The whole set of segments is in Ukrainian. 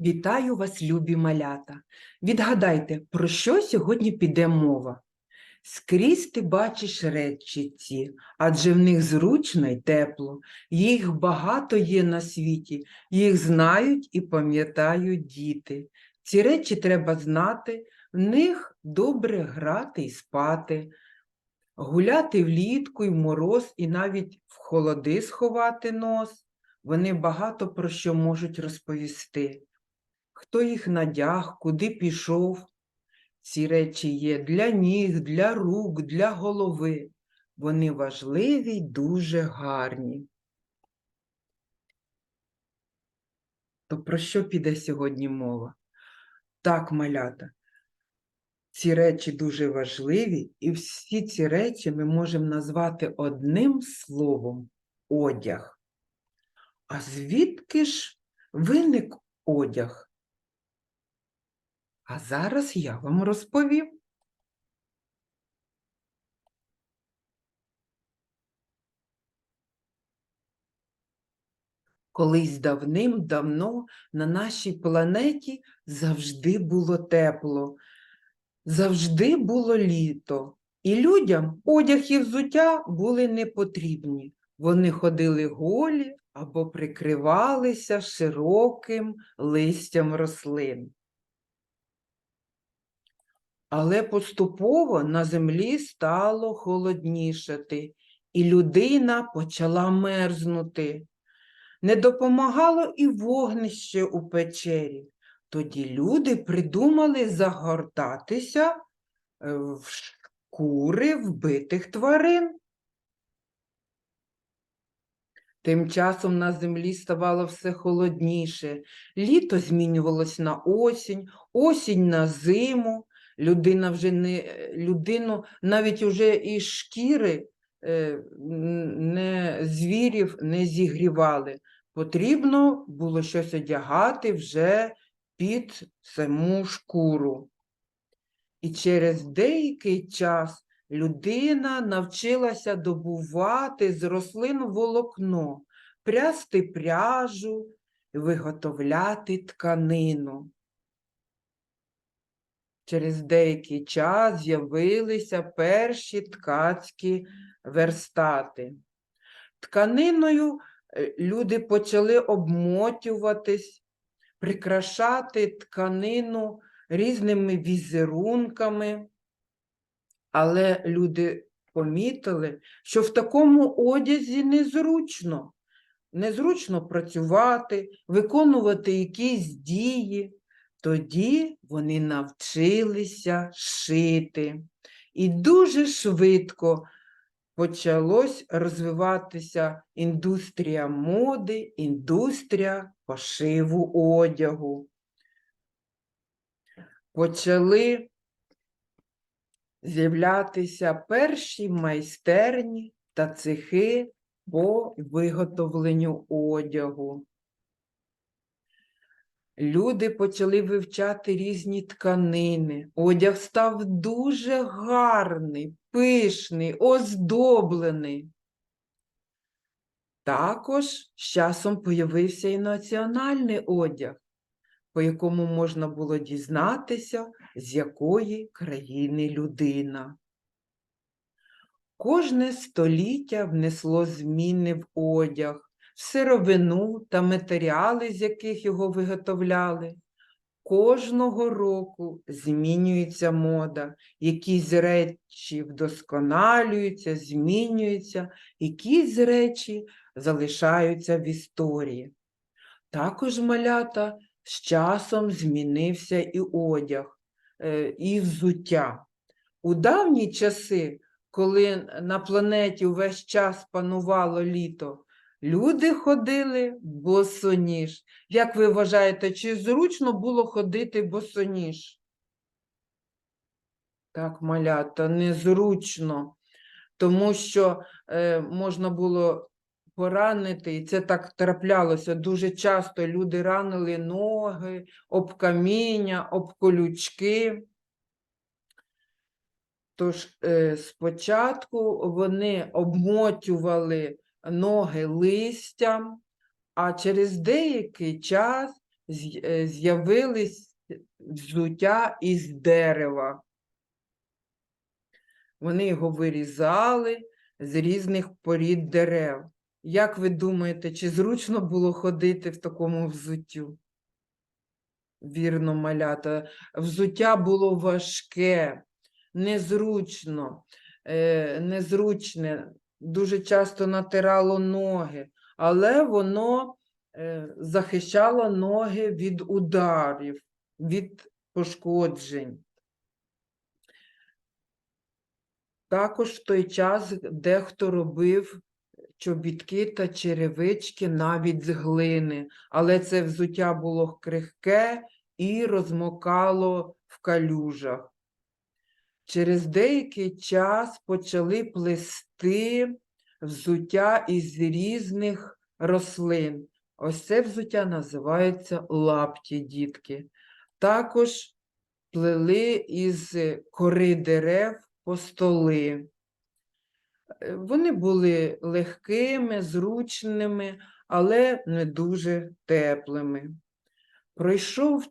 Вітаю вас, любі малята. Відгадайте, про що сьогодні піде мова? Скрізь ти бачиш речі ці, адже в них зручно й тепло. Їх багато є на світі, їх знають і пам'ятають діти. Ці речі треба знати, в них добре грати і спати, гуляти влітку і в мороз, і навіть в холоди сховати нос. Вони багато про що можуть розповісти хто їх надяг, куди пішов. Ці речі є для ніг, для рук, для голови. Вони важливі й дуже гарні. То про що піде сьогодні мова? Так, малята, ці речі дуже важливі, і всі ці речі ми можемо назвати одним словом одяг. А звідки ж виник одяг? А зараз я вам розповім. Колись давним-давно на нашій планеті завжди було тепло, завжди було літо, і людям одяг і взуття були не потрібні. Вони ходили голі або прикривалися широким листям рослин. Але поступово на землі стало холоднішати, і людина почала мерзнути. Не допомагало і вогнище у печері. Тоді люди придумали загортатися е, в шкури вбитих тварин. Тим часом на землі ставало все холодніше, літо змінювалось на осінь, осінь на зиму. Людина вже не людину навіть уже і шкіри е, не звірів не зігрівали. Потрібно було щось одягати вже під саму шкуру. І через деякий час людина навчилася добувати з рослин волокно, прясти пряжу, виготовляти тканину. Через деякий час з'явилися перші ткацькі верстати. Тканиною е, люди почали обмотюватись, прикрашати тканину різними візерунками, але люди помітили, що в такому одязі незручно. Незручно працювати, виконувати якісь дії. Тоді вони навчилися шити. І дуже швидко почалось розвиватися індустрія моди, індустрія пошиву одягу. Почали з'являтися перші майстерні та цехи по виготовленню одягу. Люди почали вивчати різні тканини. Одяг став дуже гарний, пишний, оздоблений. Також з часом появився і національний одяг, по якому можна було дізнатися, з якої країни людина. Кожне століття внесло зміни в одяг сировину та матеріали, з яких його виготовляли. Кожного року змінюється мода, якісь речі вдосконалюються, змінюються, якісь речі залишаються в історії. Також малята з часом змінився і одяг, е, і взуття. У давні часи, коли на планеті увесь час панувало літо, Люди ходили босоніж. Як ви вважаєте, чи зручно було ходити босоніж? Так, малята, незручно, тому що е, можна було поранити, і це так траплялося. Дуже часто люди ранили ноги, об каміння, об колючки. Тож е, спочатку вони обмотювали ноги листям, а через деякий час е, з'явились взуття із дерева. Вони його вирізали з різних порід дерев. Як ви думаєте, чи зручно було ходити в такому взуттю? Вірно, малята. Взуття було важке, незручно, е, незручне, дуже часто натирало ноги, але воно е, захищало ноги від ударів, від пошкоджень. Також в той час дехто робив чобітки та черевички навіть з глини, але це взуття було крихке і розмокало в калюжах. Через деякий час почали плести взуття із різних рослин. Ось це взуття називається лапті, дітки. Також плели із кори дерев постоли. Е, Вони були легкими, зручними, але не дуже теплими. Пройшов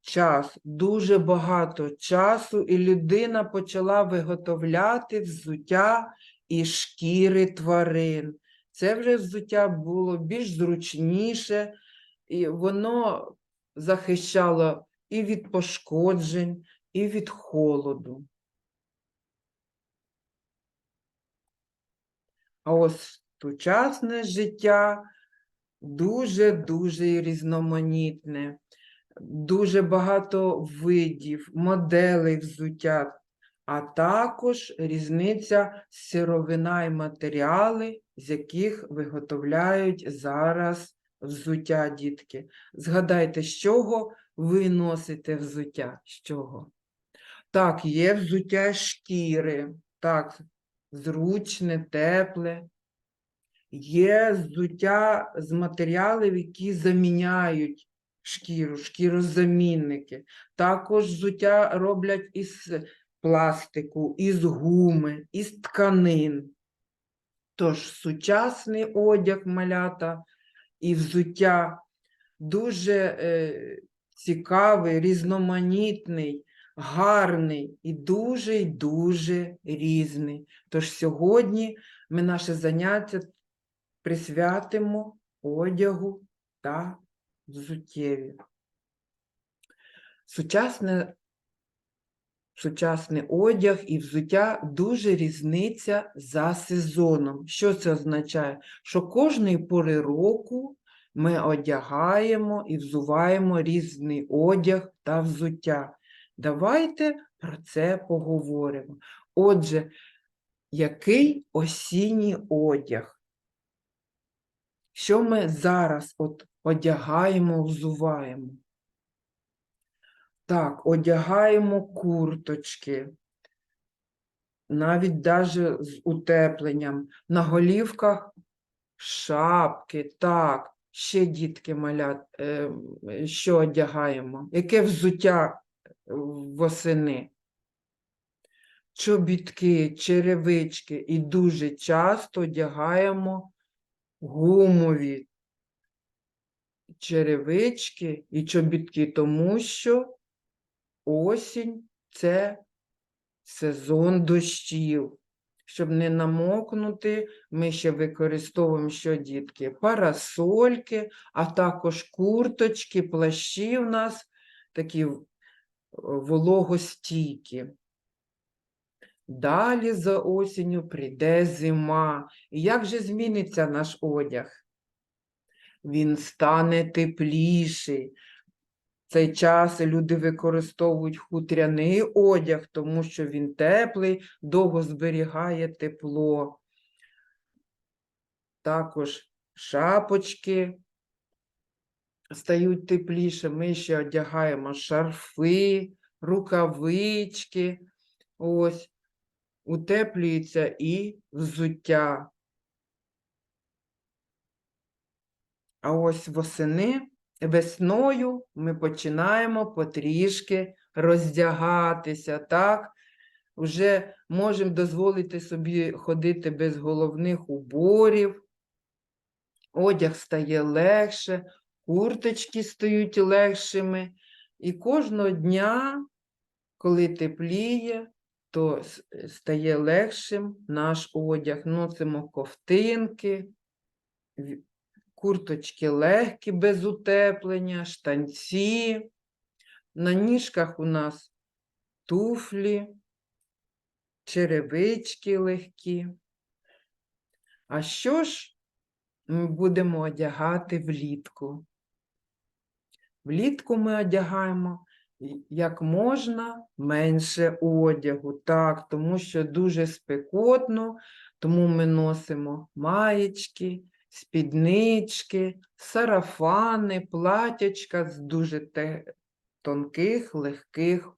час, дуже багато часу, і людина почала виготовляти взуття із шкіри тварин. Це вже взуття було більш зручніше, і воно захищало і від пошкоджень, і від холоду. А ось сучасне життя дуже-дуже різноманітне, дуже багато видів, моделей взуття, а також різниця сировина і матеріали, з яких виготовляють зараз взуття, дітки. Згадайте, з чого ви носите взуття? З чого? Так, є взуття шкіри, так, зручне, тепле. Є взуття з матеріалів, які заміняють шкіру, шкірозамінники. Також взуття роблять із пластику, із гуми, із тканин. Тож сучасний одяг малята і взуття дуже е, цікавий, різноманітний, гарний і дуже й дуже різний. Тож сьогодні ми наше заняття присвятимо одягу та взуттєві. Сучасне, сучасний одяг і взуття дуже різниця за сезоном. Що це означає? Що кожної пори року ми одягаємо і взуваємо різний одяг та взуття. Давайте про це поговоримо. Отже, який осінній одяг? Що ми зараз от одягаємо, взуваємо? Так, одягаємо курточки, навіть даже з утепленням, на голівках шапки, так, ще дітки малят, е, що одягаємо? Яке взуття восени? Чобітки, черевички і дуже часто одягаємо гумові черевички і чобітки, тому що осінь це сезон дощів. Щоб не намокнути, ми ще використовуємо що, дітки? Парасольки, а також курточки, плащі в нас такі вологостійкі. Далі за осінню прийде зима. І як же зміниться наш одяг? Він стане тепліший. Цей час люди використовують хутряний одяг, тому що він теплий, довго зберігає тепло. Також шапочки стають тепліше. Ми ще одягаємо шарфи, рукавички. Ось, утеплюється і взуття. А ось восени, весною ми починаємо потрішки роздягатися, так? Вже можемо дозволити собі ходити без головних уборів, одяг стає легше, курточки стають легшими. І кожного дня, коли тепліє, то стає легшим наш одяг. Носимо ковтинки, курточки легкі, без утеплення, штанці. На ніжках у нас туфлі, черевички легкі. А що ж ми будемо одягати влітку? Влітку ми одягаємо як можна менше одягу, так, тому що дуже спекотно, тому ми носимо маєчки, спіднички, сарафани, платячка з дуже тонких, легких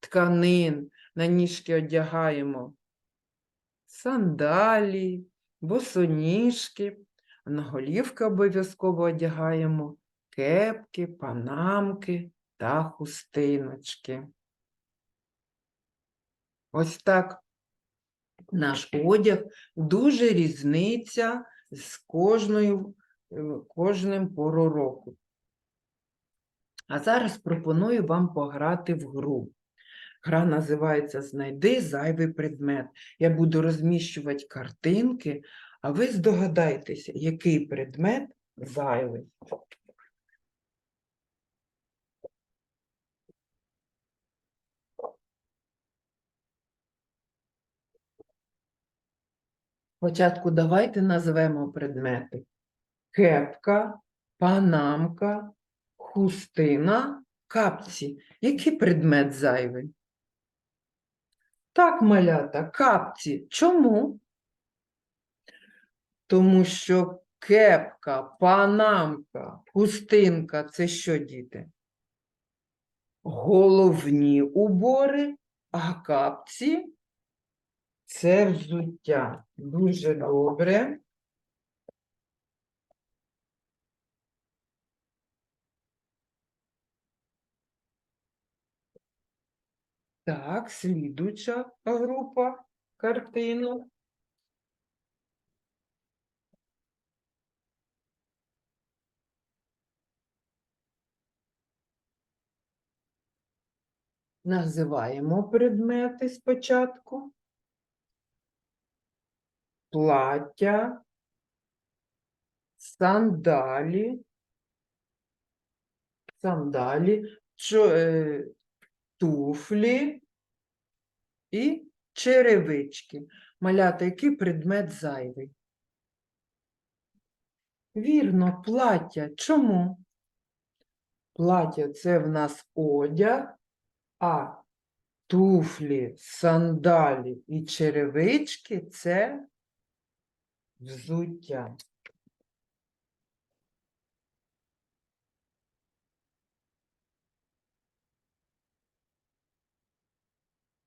тканин. На ніжки одягаємо сандалі, босоніжки, на голівки обов'язково одягаємо кепки, панамки та хустиночки. Ось так наш одяг дуже різниця з кожною, е, кожним пору року. А зараз пропоную вам пограти в гру. Гра називається Знайди зайвий предмет. Я буду розміщувати картинки, а ви здогадайтеся, який предмет зайвий. Спочатку давайте назвемо предмети. Кепка, панамка, хустина, капці. Який предмет зайвий? Так, малята, капці. Чому? Тому що кепка, панамка, хустинка це що, діти? Головні убори, а капці це взуття. Дуже добре. Так, слідуюча група картину. Називаємо предмети спочатку. Плаття, сандалі, сандалі, е, туфлі і черевички. Малята, який предмет зайвий? Вірно, плаття. Чому? Плаття це в нас одяг, а туфлі, сандалі і черевички це взуття.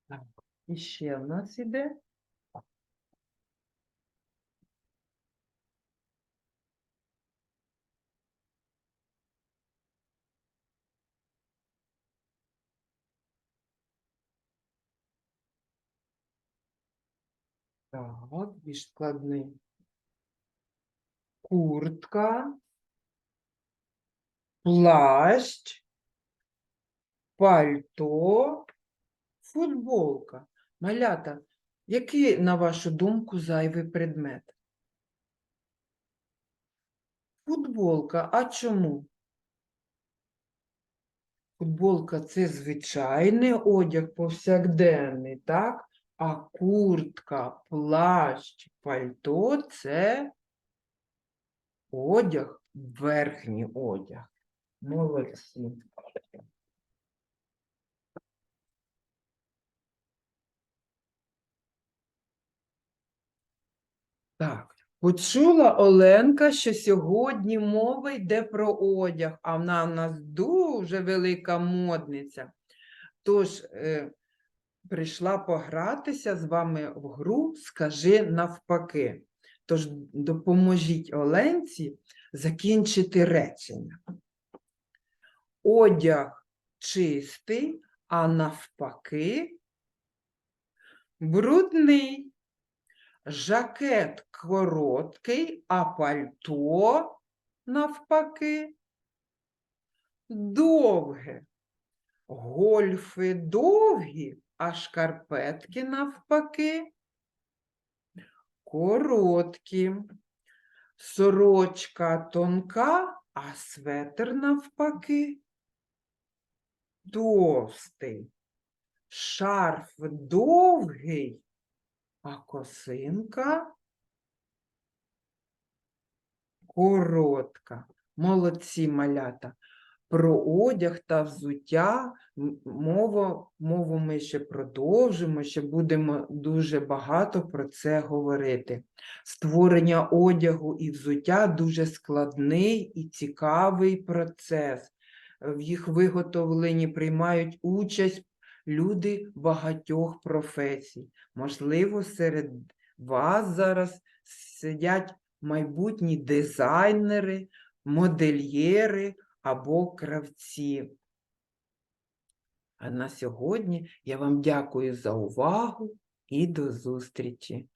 Так, і ще в нас іде Так, більш складний. Куртка, плащ, пальто, футболка. Малята, який, на вашу думку, зайвий предмет? Футболка. А чому? Футболка це звичайний одяг повсякденний, так? А куртка, плащ, пальто це одяг, верхній одяг. Молодці. Так, почула Оленка, що сьогодні мова йде про одяг, а вона в нас дуже велика модниця. Тож, е, прийшла погратися з вами в гру Скажи навпаки. Тож допоможіть Оленці закінчити речення. Одяг чистий, а навпаки брудний. Жакет короткий, а пальто навпаки довге. Гольфи довгі, а шкарпетки навпаки короткі. Сорочка тонка, а светр навпаки товстий. Шарф довгий, а косинка коротка. Молодці малята. Про одяг та взуття м- мова, мову ми ще продовжимо, ще будемо дуже багато про це говорити. Створення одягу і взуття дуже складний і цікавий процес. В їх виготовленні приймають участь люди багатьох професій. Можливо, серед вас зараз сидять майбутні дизайнери, модельєри або кравці. А на сьогодні я вам дякую за увагу і до зустрічі!